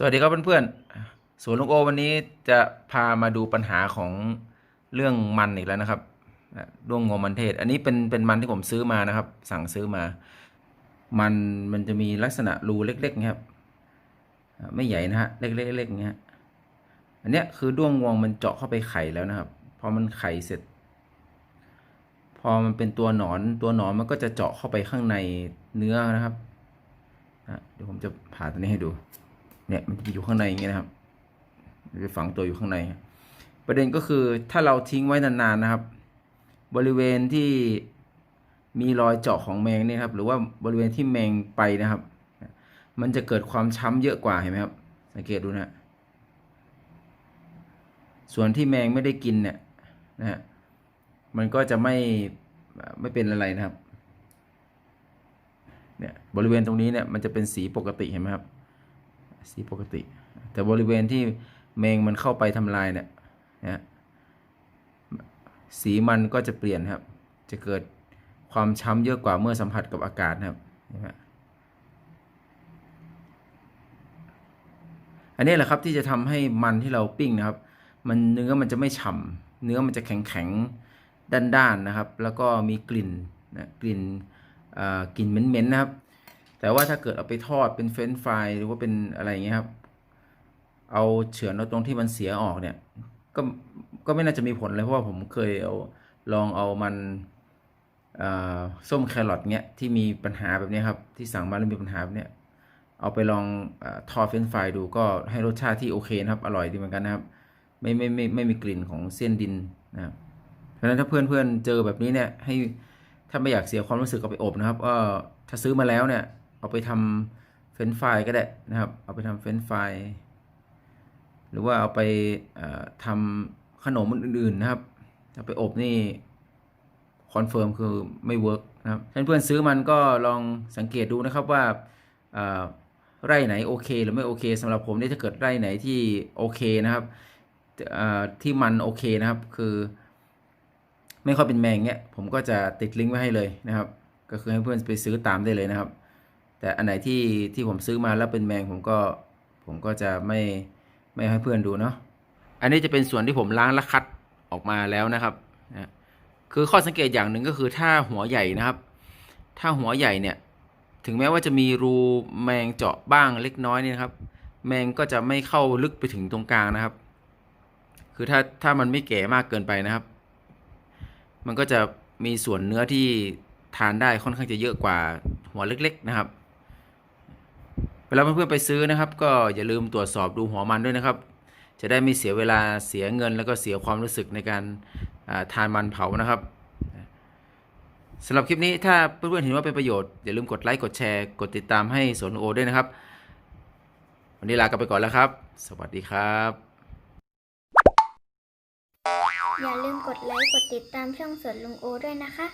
สวัสดีครับเพื่อนๆสวนลุงโอวันนี้จะพามาดูปัญหาของเรื่องมันอีกแล้วนะครับอะด้วงงวมันเทศ อันนี้เป็นเป็นมันที่ผมซื้อมานะครับ สั่งซื้อมา มันมันจะมีลักษณะรูเล็กๆครับ ไม่ใหญ่นะฮะเล็กๆเล็กๆอย่างเงี้ยอันเนี้ยคือด้วงงวงมันเจาะเข้าไปไข่แล้วนะครับ พอมันไข่เสร็จ พอมันเป็นตัวหนอนตัวหนอนมันก็จะเจาะเข้าไปข้างในเนื้อนะครับเดี๋ยวผมจะผ่าตัวนี้ให้ดู เนี่ยมันจะอยู่ข้างในอย่างเงี้ยนะครับมันจะฝังตัวอยู่ข้างใน ประเด็นก็คือถ้าเราทิ้งไว้นานๆนะครับ บริเวณที่มีรอยเจาะของแมงเนี่ยครับ หรือว่าบริเวณที่แมงไปนะครับ มันจะเกิดความช้ำเยอะกว่าเห็นไหมครับ สังเกตดูนะฮะส่วนที่แมงไม่ได้กินเนี่ยนะฮะมันก็จะไม่ไม่เป็นอะไรนะครับเนี่ยบริเวณตรงนี้เนี่ยมันจะเป็นสีปกติเห็นไหมครับ สีปกติ แต่บริเวณที่แมงมันเข้าไปทำลายเนี่ยนะสีมันก็จะเปลี่ยนครับ จะเกิดความช้ำเยอะกว่าเมื่อสัมผัสกับอากาศนะครับอันนี้แหละครับที่จะทำให้มันที่เราปิ้งนะครับ มันเนื้อมันจะไม่ฉ่ำเนื้อมันจะแข็งแข็งๆด้านๆนะครับ แล้วก็มีกลิ่นนะกลิ่นอ่ากลิ่นเหม็นๆนะครับ แต่ว่าถ้าเกิดเอาไปทอดเป็นเฟรนฟรายหรือว่าเป็นอะไรอย่างเงี้ยครับ เอาเฉือนเอาตรงที่มันเสียออกเนี่ย ก็ก็ไม่น่าจะมีผลเลยเพราะว่าผมเคยเอาลองเอามันส้มแครอทเนี้ยที่มีปัญหาแบบนี้ครับที่สั่งมาแล้วมีปัญหาแบบเนี้ยเอาไปลองอทอดเฟรนฟรายดูก็ให้รสชาติที่โอเคนะครับ อร่อยดีเหมือนกันนะครับ ไม่ไม่ไม่ไม่มีกลิ่นของเส้นดินนะครับเพราะฉะนั้นถ้าเพื่อนเพื่อนเจอแบบนี้เนี่ยให้ถ้าไม่อยากเสียความรู้สึกเอาไปอบนะครับก็ถ้าซื้อมาแล้วเนี่ย เอาไปทำเฟรนช์ฟก็ได้นะครับ เอาไปทำเฟรนช์ฟหรือว่าเอาไปทำขนมอื่นๆนะครับเอาไปอบนี่คอนเฟิร์มคือไม่เวิร์กนะครับเพื่อนๆซื้อมันก็ลองสังเกตดูนะครับว่าไร่ไหนโอเคหรือไม่โอเคสำหรับผมนี่ถ้าเกิดไร่ไหนที่โอเคนะครับที่มันโอเคนะครับคือ ไม่ค่อยเป็นแมงเนี้ยผมก็จะติดลิงก์ไว้ให้เลยนะครับ ก็คือให้เพื่อนไปซื้อตามได้เลยนะครับ แต่อันไหนที่ที่ผมซื้อมาแล้วเป็นแมงผมก็ผมก็จะไม่ไม่ให้เพื่อนดูเนาะอันนี้จะเป็นส่วนที่ผมล้างและคัดออกมาแล้วนะครับนะคือข้อสังเกตอย่างหนึ่งก็คือถ้าหัวใหญ่นะครับ ถ้าหัวใหญ่เนี่ยถึงแม้ว่าจะมีรูแมงเจาะบ้างเล็กน้อยเนี่ยนะครับ แมงก็จะไม่เข้าลึกไปถึงตรงกลางนะครับ คือถ้าถ้ามันไม่แก่มากเกินไปนะครับ มันก็จะมีส่วนเนื้อที่ทานได้ค่อนข้างจะเยอะกว่าหัวเล็ก ๆ นะครับ เวลาเพื่อนๆไปซื้อนะครับ ก็อย่าลืมตรวจสอบดูหัวมันด้วยนะครับ จะได้ไม่เสียเวลาเสียเงินแล้วก็เสียความรู้สึกในการทานมันเผานะครับสำหรับคลิปนี้ถ้าเพื่อนๆเห็นว่าเป็นประโยชน์อย่าลืมกดไลค์กดแชร์กดติดตามให้สวนโอด้วยนะครับ วันนี้ลากันไปก่อนแล้วครับ สวัสดีครับ อย่าลืมกดไลค์กดติดตามช่องสวนลุงโอด้วยนะคะ